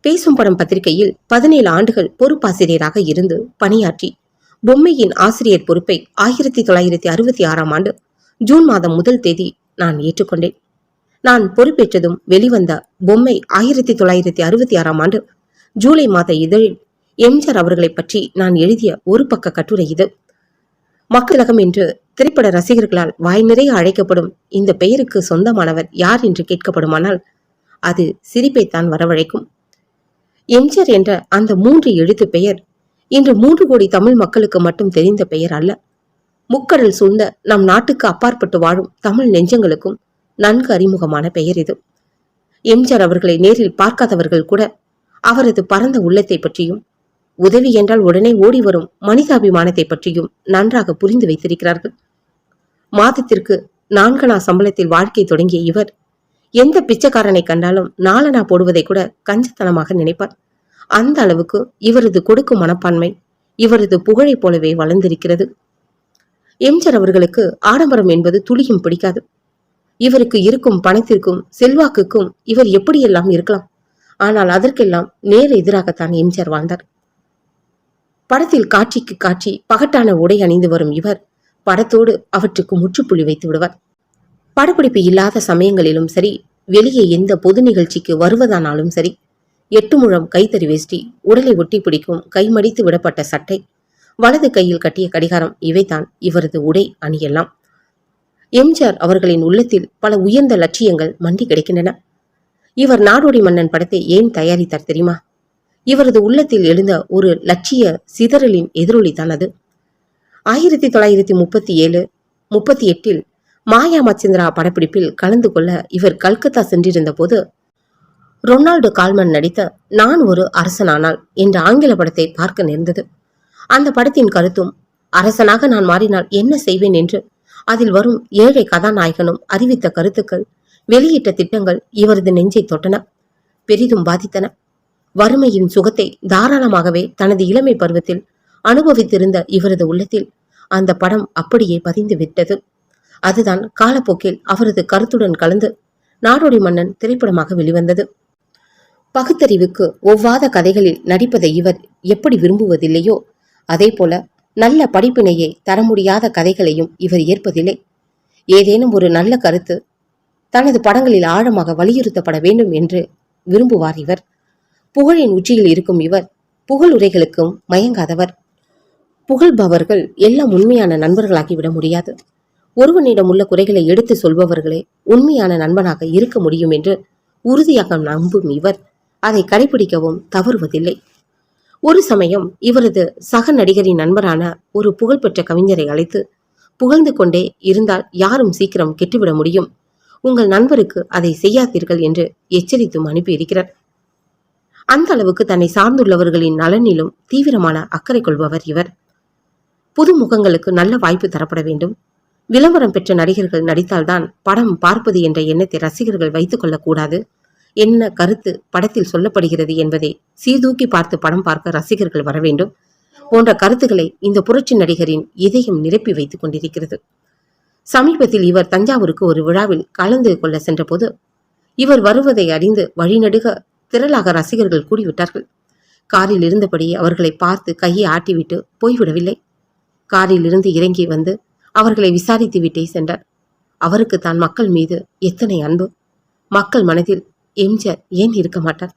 பேசும் படம் பத்திரிகையில் பதினேழு ஆண்டுகள் பொறுப்பாசிரியராக இருந்து பணியாற்றி பொம்மையின் ஆசிரியர் பொறுப்பை ஆயிரத்தி தொள்ளாயிரத்தி அறுபத்தி ஆறாம் ஆண்டு ஜூன் மாதம் முதல் தேதி நான் ஏற்றுக்கொண்டேன். நான் பொறுப்பேற்றதும் வெளிவந்த பொம்மை ஆயிரத்தி தொள்ளாயிரத்தி அறுபத்தி ஆறாம் ஆண்டு ஜூலை மாத இதழில் எம்ஜிஆர் அவர்களைப் பற்றி நான் எழுதிய ஒரு பக்க கட்டுரை இது. மக்களகம் என்று திரைப்பட ரசிகர்களால் வாய் நிறைய அழைக்கப்படும் இந்த பெயருக்கு சொந்தமானவர் யார் என்று கேட்கப்படுமானால் அது சிரிப்பைத்தான் வரவழைக்கும். எம்ஜிஆர் என்ற அந்த மூன்று எழுத்து பெயர் இன்று மூன்று கோடி தமிழ் மக்களுக்கு மட்டும் தெரிந்த பெயர் அல்ல. முக்கடல் சூழ்ந்த நம் நாட்டுக்கு அப்பாற்பட்டு வாழும் தமிழ் நெஞ்சங்களுக்கும் நன்கு அறிமுகமான பெயர் இது. எம்ஜிஆர் அவர்களை நேரில் பார்க்காதவர்கள் கூட அவரது பரந்த உள்ளத்தை பற்றியும் உதவி என்றால் உடனே ஓடி வரும் மனிதாபிமானத்தை பற்றியும் நன்றாக புரிந்து வைத்திருக்கிறார்கள். மாதத்திற்கு நான்கணா சம்பளத்தில் வாழ்க்கை தொடங்கிய இவர் எந்த பிச்சைக்காரனை கண்டாலும் நாலனா போடுவதை கூட கஞ்சத்தனமாக நினைப்பார். அந்த அளவுக்கு இவரது கொடுக்கும் மனப்பான்மை இவரது புகழைப் போலவே வளர்ந்திருக்கிறது. எம்ஜர் அவர்களுக்கு ஆடம்பரம் என்பது துளியும் பிடிக்காது. இவருக்கு இருக்கும் பணத்திற்கும் செல்வாக்குக்கும் இவர் எப்படியெல்லாம் இருக்கலாம்? ஆனால் அதற்கெல்லாம் நேர் எதிராகத்தான் எம்ஜிஆர் வாழ்ந்தார். படத்தில் காட்சிக்கு காட்சி பகட்டான உடை அணிந்து வரும் இவர் படத்தோடு அவற்றுக்கு முற்றுப்புள்ளி வைத்து விடுவார். படப்பிடிப்பு இல்லாத சமயங்களிலும் சரி வெளியே எந்த பொது நிகழ்ச்சிக்கு வருவதானாலும் சரி எட்டு முழம் கைத்தறி வேஷ்டி. உடலை ஒட்டி பிடிக்கும் கைமடித்து விடப்பட்ட சட்டை. வலது கையில் கட்டிய கடிகாரம் இவைதான் இவரது உடை அணியெல்லாம். எம்ஜிஆர் அவர்களின் உள்ளத்தில் பல உயர்ந்த லட்சியங்கள் மண்டி கிடைக்கின்றன. இவர் நாடோடி மன்னன் படத்தை ஏன் தயாரித்தார் தெரியுமா? இவரது உள்ளத்தில் எழுந்த ஒரு லட்சிய சிதறலின் எதிரொலிதான் அது. ஆயிரத்தி தொள்ளாயிரத்தி முப்பத்தி ஏழு முப்பத்தி எட்டில் மாயா மச்சந்திரா படப்பிடிப்பில் கலந்து கொள்ள இவர் கல்கத்தா சென்றிருந்த போது ரொனால்டு கால்மன் நடித்த நான் ஒரு அரசனானால் என்ற ஆங்கில படத்தை பார்க்க நேர்ந்தது. அந்த படத்தின் கருத்தும் அரசனாக நான் மாறினால் என்ன செய்வேன்? என்று அதில் வரும் ஏழை கதாநாயகனும் அறிவித்த கருத்துக்கள் வெளியிட்ட திட்டங்கள் இவரது நெஞ்சை தொட்டன பெரிதும் பாதித்தன. வறுமையின் சுகத்தை தாராளமாகவே தனது இளமை பருவத்தில் அனுபவித்திருந்த இவரது உள்ளத்தில் அந்த படம் அப்படியே பதிந்து விட்டது. அதுதான் காலப்போக்கில் அவரது கருத்துடன் கலந்து நாடோடி மன்னன் திரைப்படமாக வெளிவந்தது. பகுத்தறிவுக்கு ஒவ்வாத கதைகளில் நடிப்பதை இவர் எப்படி விரும்புவதில்லையோ அதே போல நல்ல படிப்பினையை தர முடியாத கதைகளையும் இவர் ஏற்பதில்லை. ஏதேனும் ஒரு நல்ல கருத்து தனது படங்களில் ஆழமாக வலியுறுத்தப்பட வேண்டும் என்று விரும்புவார் இவர். புகழின் உச்சியில் இருக்கும் இவர் புகழுரைகளுக்கும் மயங்காதவர். புகழ்பவர்கள் எல்லாம் உண்மையான நண்பர்களாகி விட முடியாது. ஒருவனிடம் உள்ள குறைகளை எடுத்து சொல்பவர்களே உண்மையான நண்பனாக இருக்க முடியும் என்று உறுதியாக நம்பும் இவர் அதை கடைபிடிக்கவும் தவறுவதில்லை. ஒரு சமயம் இவரது சக நடிகரின் நண்பரான ஒரு புகழ்பெற்ற கவிஞரை அழைத்து புகழ்ந்து கொண்டே இருந்தால் யாரும் சீக்கிரம் கெட்டுவிட முடியும். உங்கள் நண்பருக்கு அதை செய்யாதீர்கள் என்று எச்சரித்தும் அனுப்பியிருக்கிறார் அந்த அளவுக்கு தன்னை சார்ந்துள்ளவர்களின் நலனிலும் தீவிரமான அக்கறை கொள்பவர் இவர். புது முகங்களுக்கு நல்ல வாய்ப்பு தரப்பட வேண்டும். விளம்பரம் பெற்ற நடிகர்கள் நடித்தால்தான் படம் பார்ப்பது என்ற எண்ணத்தை ரசிகர்கள் வைத்துக் கொள்ளக்கூடாது. என்ன கருத்து படத்தில் சொல்லப்படுகிறது என்பதை சீர்தூக்கி பார்த்து படம் பார்க்க ரசிகர்கள் வர வேண்டும் போன்ற கருத்துக்களை இந்த புரட்சி நடிகரின் இதயம் நிரப்பி வைத்துக் கொண்டிருக்கிறது. சமீபத்தில் இவர் தஞ்சாவூருக்கு ஒரு விழாவில் கலந்து கொள்ள சென்றபோது இவர் வருவதை அறிந்து வழிநடுக திரளாக ரசிகர்கள் கூடிவிட்டார்கள். காரில் இருந்தபடி அவர்களை பார்த்து கையை ஆட்டிவிட்டு போய்விடவில்லை. காரில் இருந்து இறங்கி வந்து அவர்களை விசாரித்து விட்டே சென்றார். அவருக்கு தான் மக்கள் மீது எத்தனை அன்பு. மக்கள் மனதில் எம்ஜிஆர் ஏன் இருக்க மாட்டார்?